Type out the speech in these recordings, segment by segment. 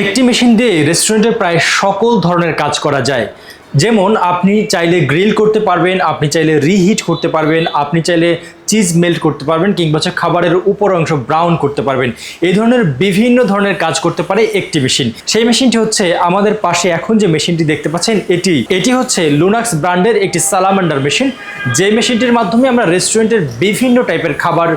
একটি মেশিন দিয়ে রেস্টুরেন্টে প্রায় সকল ধরনের কাজ করা যায়। যেমন, আপনি চাইলে গ্রিল করতে পারবেন, আপনি চাইলে রিহিট করতে পারবেন, আপনি চাইলে চিজ মেল্ট করতে পারবেন কিংবা হচ্ছে খাবারের উপর অংশ ব্রাউন করতে পারবেন। এই ধরনের বিভিন্ন ধরনের কাজ করতে পারে একটি মেশিন। সেই মেশিনটি হচ্ছে আমাদের পাশে এখন যে মেশিনটি দেখতে পাচ্ছেন, এটি। এটি হচ্ছে লুনাক্স ব্র্যান্ডের একটি সালামান্ডার মেশিন। যে মেশিনটির মাধ্যমে আমরা রেস্টুরেন্টের বিভিন্ন টাইপের খাবার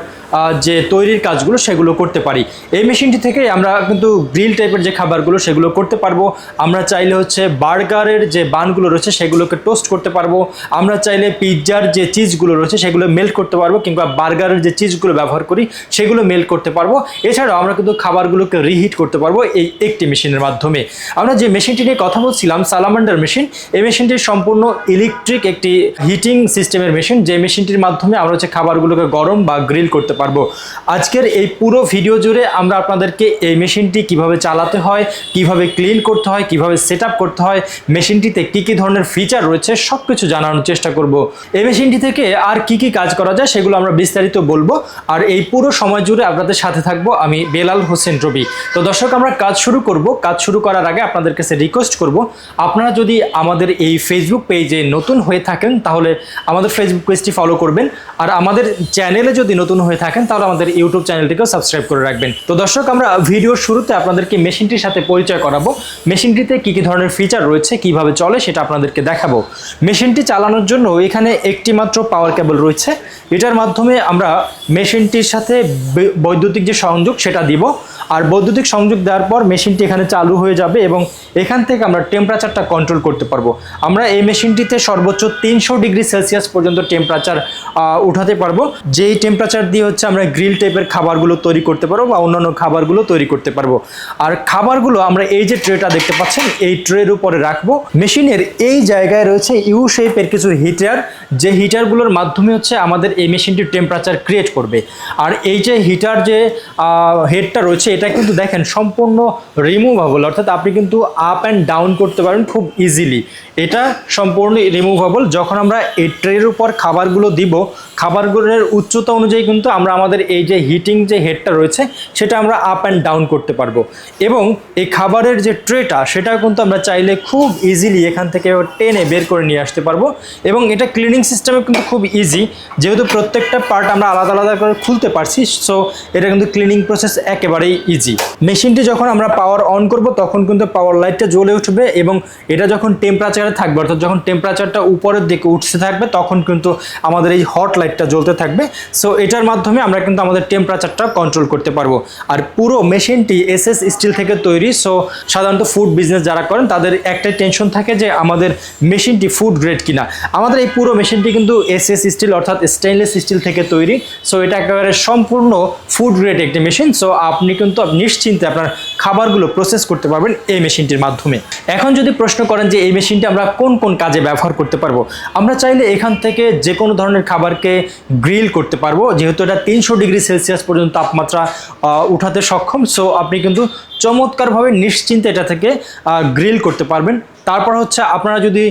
যে তৈরির কাজগুলো সেগুলো করতে পারি। এই মেশিনটি থেকে আমরা কিন্তু গ্রিল টাইপের যে খাবারগুলো সেগুলো করতে পারব। আমরা চাইলে হচ্ছে বার্গারের যে বানগুলো রয়েছে সেগুলোকে টোস্ট করতে পারব। আমরা চাইলে পিৎজার যে চিজগুলো রয়েছে সেগুলো মেল্ট করতে পারব। কিংবা বার্গারের যে চিজগুলো ব্যবহার করি, সেগুলো মেল্ট করতে পারব। এছাড়াও আমরা কিন্তু খাবারগুলোকে রিহিট করতে পারব এই একটি মেশিনের মাধ্যমে। আমরা যে মেশিনটি নিয়ে কথা বলছিলাম সালামান্ডার মেশিন এই মেশিনটি সম্পূর্ণ ইলেকট্রিক একটি হিটিং সিস্টেমের মেশিন যে মেশিনটির মাধ্যমে আমরা হচ্ছে খাবারগুলোকে গরম বা গ্রিল করতে পারব। আজকের এই পুরো ভিডিও জুড়ে আমরা আপনাদেরকে এই মেশিনটি কীভাবে চালাতে হয়, কীভাবে ক্লিন করতে হয়, কীভাবে সেট করতে হয় মেশিনটিতে কি কি ধরনের ফিচার রয়েছে সব কিছু জানানোর চেষ্টা করব। এই মেশিনটি থেকে আর কি কি কাজ করা যায়, সেগুলো আমরা বিস্তারিত বলব। আর এই পুরো সময় জুড়ে আপনাদের সাথে থাকব আমি বেলাল হোসেন রবি। তো দর্শক, আমরা কাজ শুরু করব। কাজ শুরু করার আগে আপনাদের কাছে রিকোয়েস্ট করব, আপনারা যদি আমাদের এই ফেসবুক পেজে নতুন হয়ে থাকেন, তাহলে আমাদের ফেসবুক পেজটি ফলো করবেন। আর আমাদের চ্যানেলে যদি নতুন হয়ে থাকেন, তাহলে আমাদের ইউটিউব চ্যানেলটিকেও সাবস্ক্রাইব করে রাখবেন। তো দর্শক, আমরা ভিডিওর শুরুতে আপনাদেরকে মেশিনটির সাথে পরিচয় করাবো। মেশিনটিতে কী কী ধরনের ফিচার রয়েছে, কীভাবে চলে সেটা আপনাদেরকে দেখাবো। মেশিনটি চালানোর জন্য এখানে একটি মাত্র পাওয়ার কেবল রয়েছে এটার মাধ্যমে আমরা মেশিনটির সাথে বৈদ্যুতিক যে সংযোগ সেটা দিব। আর বৈদ্যুতিক সংযোগ দেওয়ার পর মেশিনটি এখানে চালু হয়ে যাবে এবং এখান থেকে আমরা টেম্পারেচারটা কন্ট্রোল করতে পারব। আমরা এই মেশিনটিতে সর্বোচ্চ তিনশো ডিগ্রি সেলসিয়াস পর্যন্ত টেম্পারেচার উঠাতে পারব। যেই টেম্পারেচার দিয়ে হচ্ছে আমরা গ্রিল টাইপের খাবারগুলো তৈরি করতে পারব বা অন্যান্য খাবারগুলো তৈরি করতে পারব। আর খাবারগুলো আমরা এই যে ট্রেটা দেখতে পাচ্ছেন, এই ট্রের উপরে রাখব। মেশিনের এই জায়গায় রয়েছে ইউ শেপের কিছু হিটার যে হিটারগুলোর মাধ্যমে হচ্ছে আমাদের এই মেশিনটির টেম্পারেচার ক্রিয়েট করবে। আর এই যে হিটার যে হেডটা রয়েছে, এটা কিন্তু দেখেন সম্পূর্ণ রিমুভেবল অর্থাৎ আপনি কিন্তু আপ অ্যান্ড ডাউন করতে পারেন খুব ইজিলি এটা সম্পূর্ণ রিমুভেবল যখন আমরা এই ট্রের উপর খাবারগুলো দিব, খাবারগুলোর উচ্চতা অনুযায়ী কিন্তু আমরা আমাদের এই যে হিটিং যে হেডটা রয়েছে, সেটা আমরা আপ অ্যান্ড ডাউন করতে পারব। এবং এই খাবারের যে ট্রেটা সেটাও কিন্তু আমরা চাইলে খুব ইজিলি এখান থেকে টেনে বের করে নিয়ে আসতে পারব। এবং এটা ক্লিনিং সিস্টেমে কিন্তু খুব ইজি যেহেতু প্রত্যেকটা পার্ট আমরা আলাদা আলাদা করে খুলতে পারছি সো এটা কিন্তু ক্লিনিং প্রসেস একেবারেই ইজি মেশিনটি যখন আমরা পাওয়ার অন করব, তখন কিন্তু পাওয়ার লাইটটা জ্বলে উঠবে এবং এটা যখন টেম্পারেচারে থাকবে, অর্থাৎ যখন টেম্পারেচারটা উপরের দিকে উঠতে থাকবে, তখন কিন্তু আমাদের এই হট লাইটটা জ্বলতে থাকবে। সো এটার মাধ্যমে আমরা কিন্তু আমাদের টেম্পারেচারটা কন্ট্রোল করতে পারব। আর পুরো মেশিনটি এস এস স্টিল থেকে তৈরি সো সাধারণত ফুড বিজনেস যারা করেন, তাদের একটাই টেনশন থাকে যে আমাদের মেশিনটি ফুড গ্রেড কিনা। আমাদের এই পুরো মেশিনটি কিন্তু এস এস স্টিল অর্থাৎ স্টেনলেস স্টিল থেকে তৈরি। সো এটা একেবারে সম্পূর্ণ ফুড গ্রেড একটি মেশিন সো আপনি কিন্তু নিশ্চিন্তে আপনার খাবারগুলো প্রসেস করতে পারবেন এই মেশিনটির মাধ্যমে। এখন যদি প্রশ্ন করেন যে এই মেশিনটি আমরা কোন কোন কাজে ব্যবহার করতে পারব, আমরা চাইলে এখান থেকে যে কোনো ধরনের খাবারকে গ্রিল করতে পারব। যেহেতু এটা তিনশো ডিগ্রি সেলসিয়াস পর্যন্ত তাপমাত্রা উঠাতে সক্ষম সো আপনি কিন্তু চমৎকারভাবে নিশ্চিন্তে এটা থেকে গ্রিল করতে পারবেন। তারপর হচ্ছে আপনারা যদি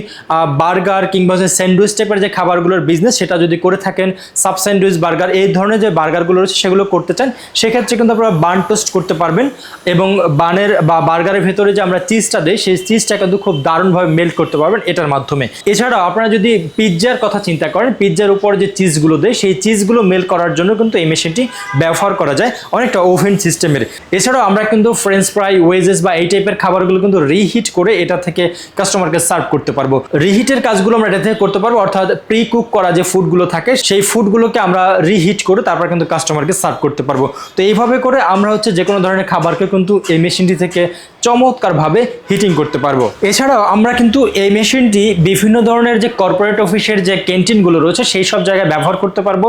বার্গার কিংবা হচ্ছে স্যান্ডউইচ টাইপের যে খাবারগুলোর বিজনেস সেটা যদি করে থাকেন, সাব স্যান্ডউইচ, বার্গার, এই ধরনের যে বার্গারগুলো রয়েছে সেগুলো করতে চান, সেক্ষেত্রে কিন্তু আপনারা বান টোস্ট করতে পারবেন এবং বানের বা বার্গারের ভেতরে যে আমরা চিজটা দিই, সেই চিজটা কিন্তু খুব দারুণভাবে মেল্ট করতে পারবেন এটার মাধ্যমে। এছাড়াও আপনারা যদি পিৎজার কথা চিন্তা করেন, পিৎজার উপর যে চিজগুলো দেয় সেই চিজগুলো মেল্ট করার জন্য কিন্তু এই মেশিনটি ব্যবহার করা যায় অনেকটা ওভেন সিস্টেমের এছাড়াও আমরা কিন্তু ফ্রেঞ্চ ফ্রাই ওয়েজেস বা এই টাইপের খাবারগুলো কিন্তু রিহিট করে এটা থেকে কাস্টমারকে সার্ভ করতে পারব। রিহিটের কাজগুলো আমরা এটা থেকে করতে পারব, অর্থাৎ প্রি কুক করা যে ফুডগুলো থাকে, সেই ফুডগুলোকে আমরা রিহিট করে তারপর কিন্তু কাস্টমারকে সার্ভ করতে পারব। তো এইভাবে করে আমরা হচ্ছে যে কোনো ধরনের খাবারকে কিন্তু এই মেশিনটি থেকে চমৎকারভাবে হিটিং করতে পারব। এছাড়াও আমরা কিন্তু এই মেশিনটি বিভিন্ন ধরনের যে কর্পোরেট অফিসের যে ক্যান্টিনগুলো রয়েছে, সেই সব জায়গায় ব্যবহার করতে পারব।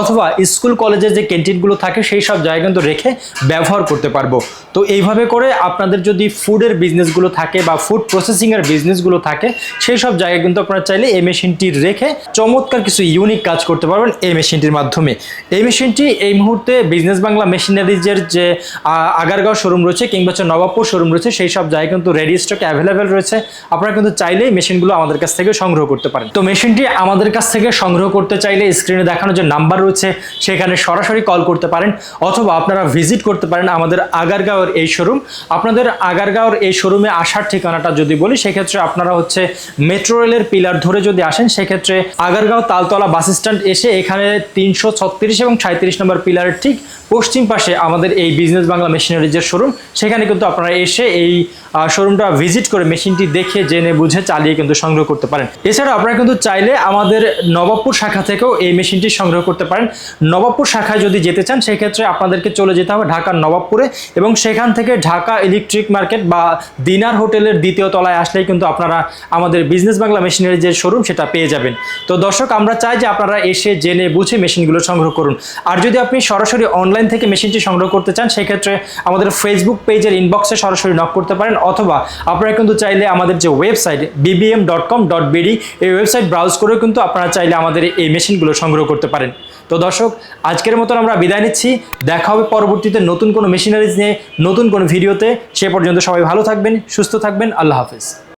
অথবা স্কুল কলেজের যে ক্যান্টিনগুলো থাকে, সেই সব জায়গায় কিন্তু রেখে ব্যবহার করতে পারব। তো এইভাবে করে আপনাদের যদি ফুডের বিজনেসগুলো থাকে বা ফুড প্রসেসিংয়ের বিজনেসগুলো থাকে, সেই সব জায়গায় কিন্তু আপনারা চাইলে এই মেশিনটি রেখে চমৎকার কিছু ইউনিক কাজ করতে পারবেন এই মেশিনটির মাধ্যমে। এই মেশিনটি এই মুহূর্তে বিজনেস বাংলা মেশিনারিজের যে আগারগাঁও শোরুম রয়েছে কিংবা হচ্ছে নবাবপুর শোরুম রয়েছে, সেই সব জায়গায় কিন্তু রেডি স্টক অ্যাভেলেবেল রয়েছে। আপনারা কিন্তু চাইলেই মেশিনগুলো আমাদের কাছ থেকে সংগ্রহ করতে পারেন। তো মেশিনটি আমাদের কাছ থেকে সংগ্রহ করতে চাইলে স্ক্রিনে দেখানো যে নাম্বার রয়েছে, সেখানে সরাসরি কল করতে পারেন, অথবা আপনারা ভিজিট করতে পারেন আমাদের আগারগাঁওয়ের এই শোরুম আপনাদের আগারগাঁওয়ের এই শোরুমে আসার ঠিকানাটা যদি বলি, সেক্ষেত্রে আপনারা হচ্ছে মেট্রো রেলের পিলার ধরে যদি আসেন, সেক্ষেত্রে আগারগাঁও তালতলা বাস স্ট্যান্ড এসে এখানে তিনশো ছত্রিশ এবং সাঁত্রিশ নম্বর পিলারের ঠিক পশ্চিম পাশে আমাদের এই বিজনেস বাংলা মেশিনারি যে শোরুম সেখানে কিন্তু আপনারা এসে এই শোরুমটা ভিজিট করে মেশিনটি দেখে, জেনে, বুঝে, চালিয়ে কিন্তু সংগ্রহ করতে পারেন। এছাড়া আপনারা কিন্তু চাইলে আমাদের নবাবপুর শাখা থেকেও এই মেশিনটি সংগ্রহ করতে পারেন। নবাবপুর শাখায় যদি যেতে চান, সেক্ষেত্রে আপনাদেরকে চলে যেতে হবে ঢাকার নবাবপুরে এবং সেখান থেকে ঢাকা ইলেকট্রিক মার্কেট বা দিনার হোটেলের দ্বিতীয় তলায় আসলেই কিন্তু আপনারা আমাদের বিজনেস বাংলা মেশিনারি যে শোরুম সেটা পেয়ে যাবেন। তো দর্শক, আমরা চাই যে আপনারা এসে, জেনে, বুঝে মেশিনগুলো সংগ্রহ করুন। আর যদি আপনি সরাসরি অনলাইন থেকে মেশিনটি সংগ্রহ করতে চান, সেক্ষেত্রে আমাদের ফেসবুক পেজের ইনবক্সে সরাসরি নক করতে পারেন, অথবা আপনারা কিন্তু চাইলে আমাদের যে website BBM dot com dot BD এই ওয়েবসাইট ব্রাউজ করেও কিন্তু আপনারা চাইলে আমাদের এই মেশিনগুলো সংগ্রহ করতে পারেন। তো দর্শক, আজকের মতন আমরা বিদায় নিচ্ছি। দেখা হবে পরবর্তীতে নতুন কোনো মেশিনারিজ নিয়ে, নতুন কোনো ভিডিওতে। সে পর্যন্ত সবাই ভালো থাকবেন, সুস্থ থাকবেন। আল্লাহ হাফেজ।